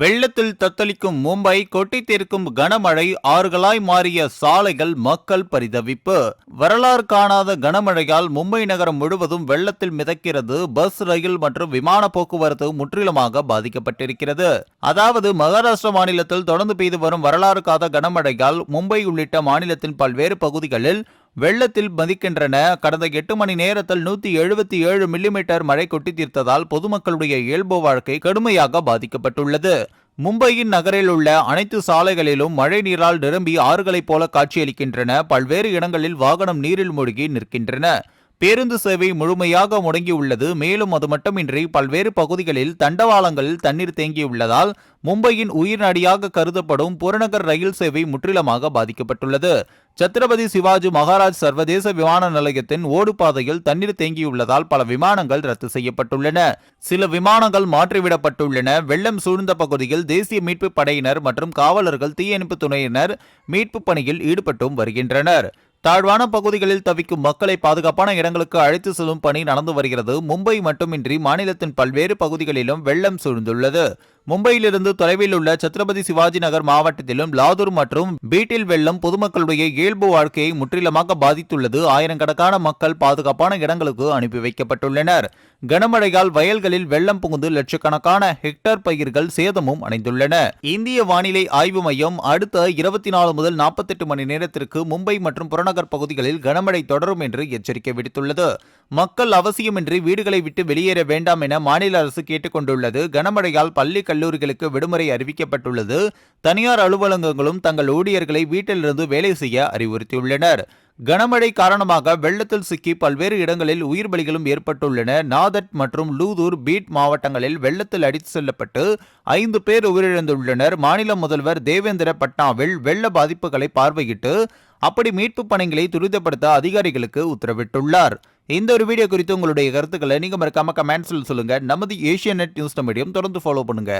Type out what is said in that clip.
வெள்ளத்தில் தத்தளிக்கும் மும்பை கொட்டி தீர்க்கும் கனமழை ஆறுகளாய் மாறிய சாலைகள் மக்கள் பரிதவிப்பு. வரலாறு காணாத கனமழையால் மும்பை நகரம் முழுவதும் வெள்ளத்தில் மிதக்கிறது. பஸ் ரயில் மற்றும் விமான போக்குவரத்து முற்றிலுமாக பாதிக்கப்பட்டிருக்கிறது. அதாவது மகாராஷ்டிரா மாநிலத்தில் தொடர்ந்து பெய்து வரும் வரலாறு காத கனமழையால் மும்பை உள்ளிட்ட மாநிலத்தின் பல்வேறு பகுதிகளில் வெள்ளத்தில் மதிக்கின்றன. கடந்த எட்டு மணி நேரத்தில் நூத்தி எழுபத்தி ஏழு மில்லிமீட்டர் மழை கொட்டி தீர்த்ததால் பொதுமக்களுடைய இயல்பு வாழ்க்கை கடுமையாக பாதிக்கப்பட்டுள்ளது. மும்பையின் நகரில் உள்ள அனைத்து சாலைகளிலும் மழை நீரால் நிரம்பி ஆறுகளைப் போல காட்சியளிக்கின்றன. பல்வேறு இடங்களில் வாகனம் நீரில் மூழ்கி நிற்கின்றன. பேருந்து சேவை முழுமையாக முடங்கியுள்ளது. மேலும் அது மட்டுமின்றி பல்வேறு பகுதிகளில் தண்டவாளங்களில் தண்ணீர் தேங்கியுள்ளதால் மும்பையின் உயிர்நடியாக கருதப்படும் புறநகர் ரயில் சேவை முற்றிலுமாக பாதிக்கப்பட்டுள்ளது. சத்ரபதி சிவாஜி மகாராஜ் சர்வதேச விமான நிலையத்தின் ஓடுபாதையில் தண்ணீர் தேங்கியுள்ளதால் பல விமானங்கள் ரத்து செய்யப்பட்டுள்ளன. சில விமானங்கள் மாற்றிவிடப்பட்டுள்ளன. வெள்ளம் சூழ்ந்த பகுதியில் தேசிய மீட்பு படையினர் மற்றும் காவலர்கள் தீயணைப்பு துணையினர் மீட்பு பணியில் ஈடுபட்டும் வருகின்றனர். தாழ்வான பகுதிகளில் தவிக்கும் மக்களை பாதுகாப்பான இடங்களுக்கு அழைத்து செல்லும் பணி நடந்து வருகிறது. மும்பை மட்டுமின்றி மாநிலத்தின் பல்வேறு பகுதிகளிலும் வெள்ளம் சூழ்ந்துள்ளது. மும்பையிலிருந்து தொலைவில் உள்ள சத்ரபதி சிவாஜி நகர் மாவட்டத்திலும் லாதூர் மற்றும் பீட்டில் வெள்ளம் பொதுமக்களுடைய இயல்பு வாழ்க்கையை முற்றிலுமாக பாதித்துள்ளது. ஆயிரக்கணக்கான மக்கள் பாதுகாப்பான இடங்களுக்கு அனுப்பி வைக்கப்பட்டுள்ளனர். கனமழையால் வயல்களில் வெள்ளம் புகுந்து லட்சக்கணக்கான ஹெக்டர் பயிர்கள் சேதமும் அடைந்துள்ளன. இந்திய வானிலை ஆய்வு மையம் அடுத்த இருபத்தி நாலு முதல் நாற்பத்தெட்டு மணி நேரத்திற்கு மும்பை மற்றும் புறநகர் பகுதிகளில் கனமழை தொடரும் என்று எச்சரிக்கை விடுத்துள்ளது. மக்கள் அவசியமின்றி வீடுகளை விட்டு வெளியேற வேண்டாம் என மாநில அரசு கேட்டுக் கொண்டுள்ளது கனமழையால் பள்ளி கல்லூரிகளுக்கு விடுமுறை அறிவிக்கப்பட்டுள்ளது. தனியார் அலுவலகங்களும் தங்கள் ஊழியர்களை வீட்டிலிருந்து வேலை செய்ய அறிவுறுத்தியுள்ளனர். கனமழை காரணமாக வெள்ளத்தில் சிக்கி பல்வேறு இடங்களில் உயிர் பலிகளும் ஏற்பட்டுள்ளன. நாதட் மற்றும் லூதூர் பீட் மாவட்டங்களில் வெள்ளத்தில் அடித்து செல்லப்பட்டு ஐந்து பேர் உயிரிழந்துள்ளனர். மாநில முதல்வர் தேவேந்திர பட்னாவில் வெள்ள பாதிப்புகளை பார்வையிட்டு அப்படி மீட்பு பணிகளை துரிதப்படுத்த அதிகாரிகளுக்கு உத்தரவிட்டுள்ளார். இந்த ஒரு வீடியோ குறித்து உங்களுடைய கருத்துக்களை நீங்க மறக்காம கமெண்ட்ஸில் சொல்லுங்க. நமது ஏஷியா நெட் நியூஸ் மீடியம் தொடர்ந்து ஃபாலோ பண்ணுங்க.